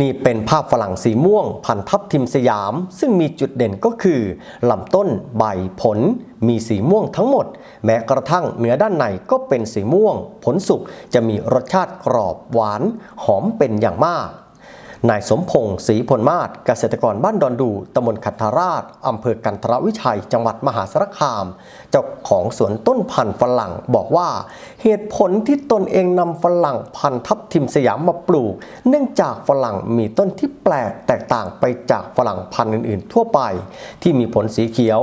นี่เป็นภาพฝรั่งสีม่วงพันทับทิมสยาม ซึ่งมีจุดเด่นก็คือลำต้นใบผล มีสีม่วงทั้งหมด แม้กระทั่งเนื้อด้านในก็เป็นสีม่วง ผลสุกจะมีรสชาติกรอบหวาน หอมเป็นอย่างมาก นายสมพงศ์ศรีพลมาศเกษตรกรบ้านดอนดูตำบลขัทราชอำเภอกันทรวิชัย จังหวัดมหาสารคาม เจ้าของสวนต้นพันธุ์ฝรั่งบอกว่า เหตุผลที่ตนเองนำฝรั่งพันธุ์ทับทิมสยามมาปลูก เนื่องจากฝรั่งมีต้นที่แปลกแตกต่างไปจากฝรั่งพันธุ์อื่นๆ ทั่วไป ที่มีผลสีเขียว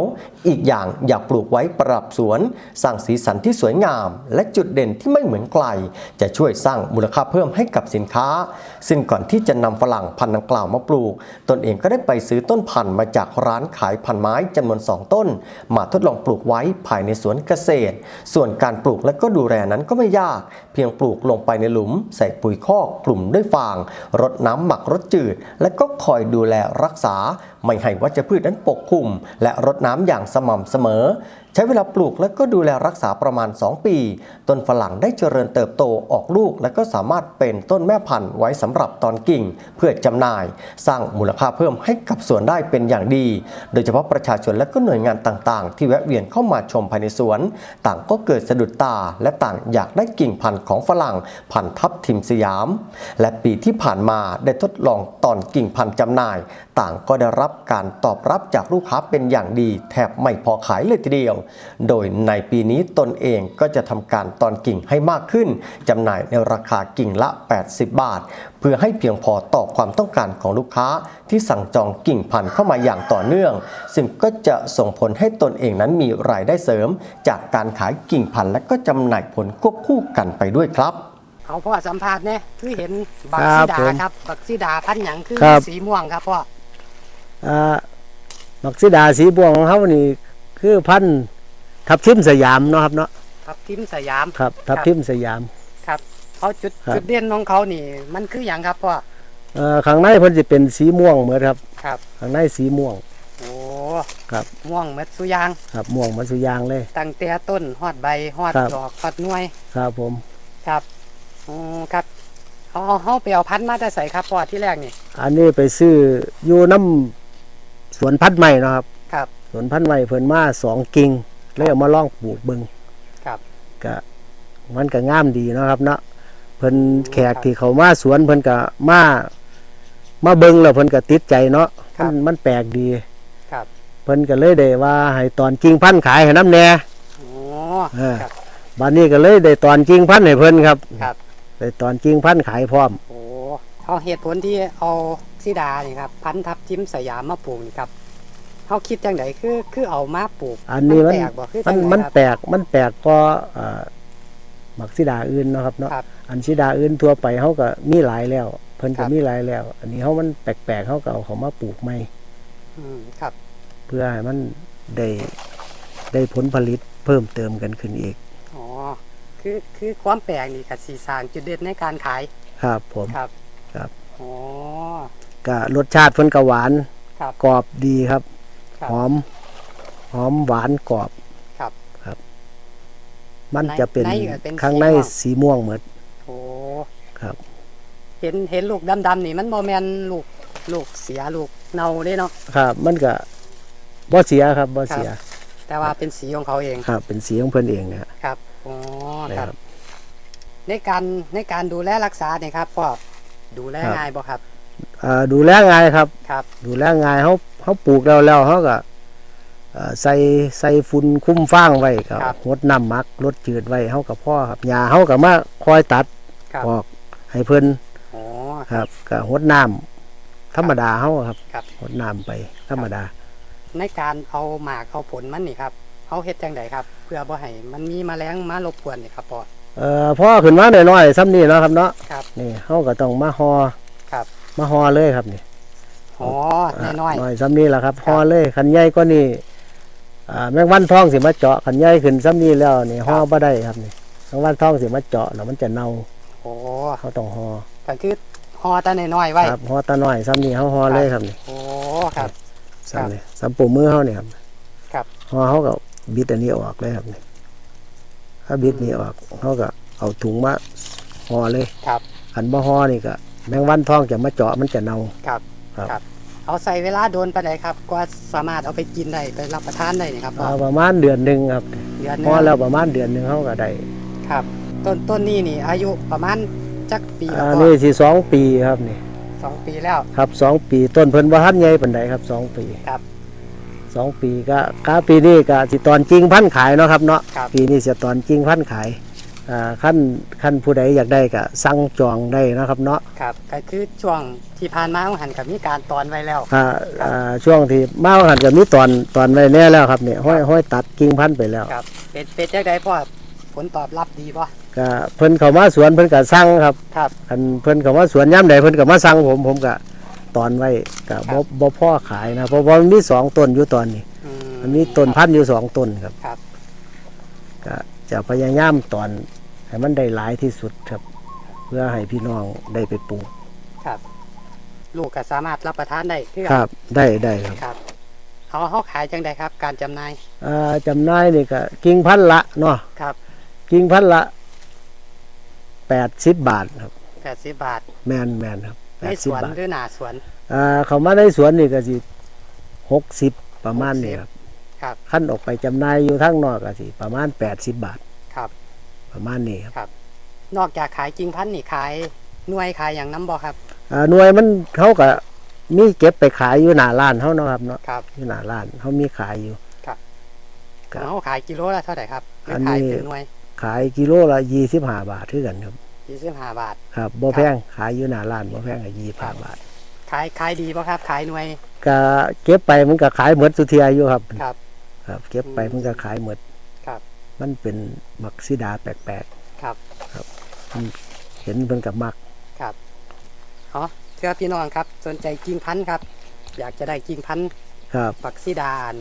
อีกอย่างอยากปลูกไว้ประดับสวน สร้างสีสันที่สวยงาม และจุดเด่นที่ไม่เหมือนใครจะช่วยสร้างมูลค่าเพิ่มให้กับสินค้า ซึ่งก่อนที่จะนำรั่งพันธุ์ดังกล่าวมาปลูก ตนเองก็ได้ไปซื้อต้นพันธุ์มาจากร้านขายพันไม้จำนวน 2 ต้น มาทดลองปลูกไว้ภายในสวนเกษตร ส่วนการปลูกและก็ดูแลนั้นก็ไม่ยาก เพียงปลูกลงไปในหลุม ใส่ปุ๋ยคอกกลุ่มด้วยฟาง รดน้ำหมักรดจืด และก็คอยดูแลรักษา ไม่ให้วัชพืชนั้นปกคลุม และรดน้ำอย่างสม่ำเสมอ ใช้เวลาปลูกและก็ดูแลรักษาประมาณ 2 ปี ต้นฝรั่งได้เจริญเติบโตออกลูก และก็สามารถเป็นต้นแม่พันธุ์ไว้สำหรับตอนกิ่ง เพื่อจำหน่าย สร้างมูลค่าเพิ่มให้กับสวนได้เป็นอย่างดี โดยเฉพาะประชาชนและก็หน่วยงานต่างๆ ที่แวะเวียนเข้ามาชมภายในสวน ต่างก็เกิดสะดุดตาและต่างอยากได้กิ่งพันธุ์ของฝรั่งพันธุ์ทับทิมสยาม และปีที่ผ่านมาได้ทดลองตอนกิ่งพันธุ์จำหน่าย ต่างก็ได้รับการตอบรับจากลูกค้าเป็นอย่างดี แทบไม่พอขายเลยทีเดียว โดยในปีนี้ตนเองก็จะทำการตอนกิ่งให้มากขึ้นจำหน่ายในราคากิ่งละ 80 บาท เพื่อให้เพียงพอต่อความต้องการของลูกค้าที่สั่งจองกิ่งพันธุ์เข้ามาอย่างต่อเนื่อง ซึ่งก็จะส่งผลให้ตนเองนั้นมีรายได้เสริม จากการขายกิ่งพันธุ์และก็จำหน่ายผลควบคู่กันไปด้วยครับเอาพ่อสัมภาษณ์เนี่ยคือเห็นบักครัซีบดาผมครับบักซีดาพันธุ์หยังคือครับสีม่วงครับพ่ออ่า บักซิดาสีบวงของเขานี่คือพันธุ์ทับทิมสยามเนาะครับเนาะครับทิมสยาม ครับ ทับทิมสยาม ครับเขาจุดครับ จุดเด่นของเขานี่ มันคืออย่างครับพ่อ เอ่อข้างในเพิ่นจะเป็นสีม่วงเหมือนครับครับ ข้างในสีม่วง โอ้ครับ ม่วงเม็ดสุยางครับม่วงเหมันสุยางเลย ตั้งแต่ต้นฮอดใบฮอดครับ ดอกฮอดหน่วยครับผม ครับอืมครับเขาเอาเขาไปเอาพันธุ์มาแต่ใส่ครับพ่อที่แรกนี่อันนี้ไปซื้ออยู่น้ำ สวนพันธุ์ใหม่เนาะครับ ครับ สวนพันธุ์ใหม่เพิ่นมาสองกิ่งเลยเอามาลองปลูกเบิ่งครับก็มันก็งามดีเนาะครับ เนาะเพิ่นแขครักบที่เขามาสวนเพิ่นก็มามาเบิ่งแล้วเพิ่นก็ติดใจเนาะครัมับนมันแปลกดีครับเพิ่นก็เลยได้ว่าให้ตอนกิ่งพันธุ์ขายให้น้ำแหน่โอ้เออครับบัดนี้ก็เลยได้ตอนกิ่งพันธุ์ให้เพิ่นครับ ครับได้ตอนกิ่งพันธุ์ขายพร้อมโอ้เขาเหตุผลที่เอา ซีดานี่ครับพันธุ์ทับทิมสยามมาปลูกนี่ครับเขาคิดจังไดคือคือเอามาปลูก อันนี้มันแปลกบ่คือมัจันงไดมันครับ แปลกมันแปลกก็เอ่อบักซิดาอื่นเนาะครับเนาะครับอันซิดาอื่นทั่วไปเขาก็มีหลายแล้ว เพิ่นครัก็บ มีหลายแล้ว อันนี้เขามันแปลกๆเขาก็เอาเขามาปลูกใหม่อืมครับ เพื่อให้มันได้ได้ผลผลิตเพิ่มเติมกันขึ้นอีกอ๋อ คือคือความแปลกนี่กับสีสร้างจุดเด่นในการขายครับผม ครับครับ อ๋อ ก็รสชาติเพิ่นก็หวานครับ กรอบดีครับ ครับ หอม หอมหวานกรอบ ครับครับมันจะเป็นในก็เป็นข้างในสีม่วง สีม่วงเหมือนโอ้ครับ เห็นเห็นลูกดำๆนี่มันบ่แม่นลูกลูกเสียลูกเน่าเด้เนาะ ครับ มันก็บ่เสียครับบ่เสียแต่ว่าเป็นสีของเขาเองครับ เป็นสีของเพิ่นเองเนะฮะครับอ๋อนะคครัรับบในการในการดูแลรักษาเนี่ยครับพ่อดูแลครับ ง่ายบ่ครับ อ่าดูแลง่ายครับ ครับ ดูแลง่ายเขาเขาปลูกแล้วแล้วเขาก็เอ่อใส่ใส่ฝุ่นคุ้มฟางไว้ก็ครับงดน้ำหมักลดจืดไว้เขากับพ่อครับหญ้าเขาก็มาคอยตัดครับ ออกให้เพิ่นอ๋อ ครับก็งดน้ำธรรมดาเขาครับครับงดน้ำไปธรรมดา ในการเอาหมากเอาผลมันนี่ครับเขาเฮ็ดจังไดครับ เพื่อบ่ให้มันมีแมลงมารบกวนนี่ครับพ่อเอ่อพ่อขึ้นมาหน่อยๆซ้ำนี่เนาะครับเนาะครับ นี่เขาก็ต้องมาหอครับ มาหอเลยครับนี่อ๋อน้อยหน่อยซ้ำนี่แหละครับครับหอเลยขันใหญ่ก็นี่อ่าแมงวันทองสิมาเจาะขันใหญ่ขึ้นซ้ำนี่แล้วนี่หอบ่ได้ครับนี่แมงวันทองสิมาเจาะแล้วมันจะเน่าๆโอ้เขาต้องหอก็คือห่อแตาน้อยๆไว้ครับหอตาหน่อยซ้ำนี่เขาหอเลยครับนี่โอ้ครับซ้ำนี่ซ้ำปูมือเขาเนี่ยครับครับหอเขาก็บิดอันนี้ออกเลยครับนี่ถ้าบิดนี่ออกเขาก็เอาถุงมาหอเลยครับขันบ่หอนี่ก็ แมงวันทองจะมาเจาะมันจะเน่าครับครับครับ เอาใส่เวลาโดนไปไหนครับกว่าสามารถเอาไปกินได้ไปรับประทานได้นี่ครับพ่ออ่าประมาณเดือนหนึ่งครับเดือนหพนึองแล้วประมาณเดือนหนึ่งเขาก็ได้ครับ ต้นต้นนี้นี่อายุประมาณจักปีแล้วอันพ่อนี้สิสองปีครับนี่สองปีแล้ว ครับสองปีต้นเพิ่นบ่ทันใหญ่ปานใดครับสองปีครับสองปีก็กาปีนี้ก็สิตอนจริงพันขายเนาะครับเนาะครับ ปีนี้สิตอนจริงพันขายอ่า ขั้นขั้นผู้ใดอยากได้ก็สั่งจองได้เนาะครับเนาะครับก็คือช่วงที่ผ่านมาของหันกับมีการตอนไว้แล้วอ่าอ่าช่วงที่มาหันก็มีตอนตอนไว้แน่แล้วครับเนี่ยห้อยห้อยตัดกิ่งพันธุ์ไปแล้วครับเป็นเป็นจักไดพ่อผลตอบรับดีป่ะก็เพิ่นเข้ามาสวนเพิ่นก็สั่งครับครับอันเพิ่นเข้ามาสวนย่ำใดเพิ่นก็มาสั่งผมผมก็ตอนไว้ก็บ่บ่พ่อขายนะเพราะว่ามันมีสองต้นอยู่ตอนนี้อืมันมีต้นพันธุ์อยู่สองต้นครับครับก็ จะพยายามตอนให้มันได้หลายที่สุดครับ เพื่อให้พี่น้องได้ไปปลูกครับ ลูกก็สามารถรับประทานได้คือครับได้ได้ครับครับเอาเขาขายจังไดครับ การจำหน่ายอ่าจำหน่ายนี่ก็กิ่งพันธุ์ละเนาะครับกิ่งพันธุ์ละแปดสิบบาทครับ แปดสิบบาทแมนแมนครับแปในดสสิบวนบาทหรือหน้าสวน อ่าเขามาในสวนนี่ก็สิหกสิบประมาณนี้ครับ ครับขั้นออกไปจำหน่ายอยู่ทั้งนอกก็สิประมาณแปดสิบบาท ครับ ประมาณนี้ครับ นอกจากขายจริงพันธุ์นี่ขายหน่วยขายอย่างน้ำบ่ครับอ่าหน่วยมันเขาก็มีเก็บไปขายอยู่หน้าร้านเขาเนาะครับเนาะครับ อยู่หน้าร้านเขามีขายอยู่ ครับเขาขายกิโลละเท่าไหร่ครับหรืออันขายนี้เป็นหน่วยขายกิโลละยี่สิบห้าบาทเท่ากันครับ ยี่สิบห้าบาท ครับบ่แพงขายอยู่หน้าร้านบ่แพงก็ยี่สิบห้าบาท ขายขายดีป่ะครับ ขายหน่วย ก็เก็บไปมันก็ขายหมดสุเทียอยู่ครับ ครับ ครับ เก็บไปมันก็ขายหมดครับ มันเป็นมักซิดาแปลกครับๆมันเห็นมันกับมักครับอ๋อเชื่อพี่น้องครับ สนใจกิ่งพันธุ์ครับ อยากจะได้กิ่งพันธุ์ครับปักซีดาน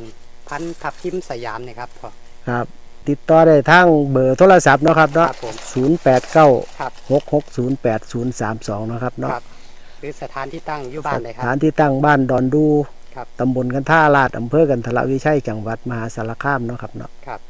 พันธุ์ทับทิมสยามเนี่ยครับพ่อ ครับ ติดต่อได้ทางเบอร์โทรศัพท์เนาะครับคเนาะรับผมศูนย์แปดเก้าครับ หกหกศูนย์แปดศูนย์สามสองนาะครับเนาะ ครับ หรือสถานที่ตั้งอยู่บ้านเลยคสรับ ถานที่ตั้งบ้านดอนดู ครับตำบลกันท่าลาดอำเภอกันทละวิชัยจังหวัดมหาสารคามเนาะครับเนาะ ครับ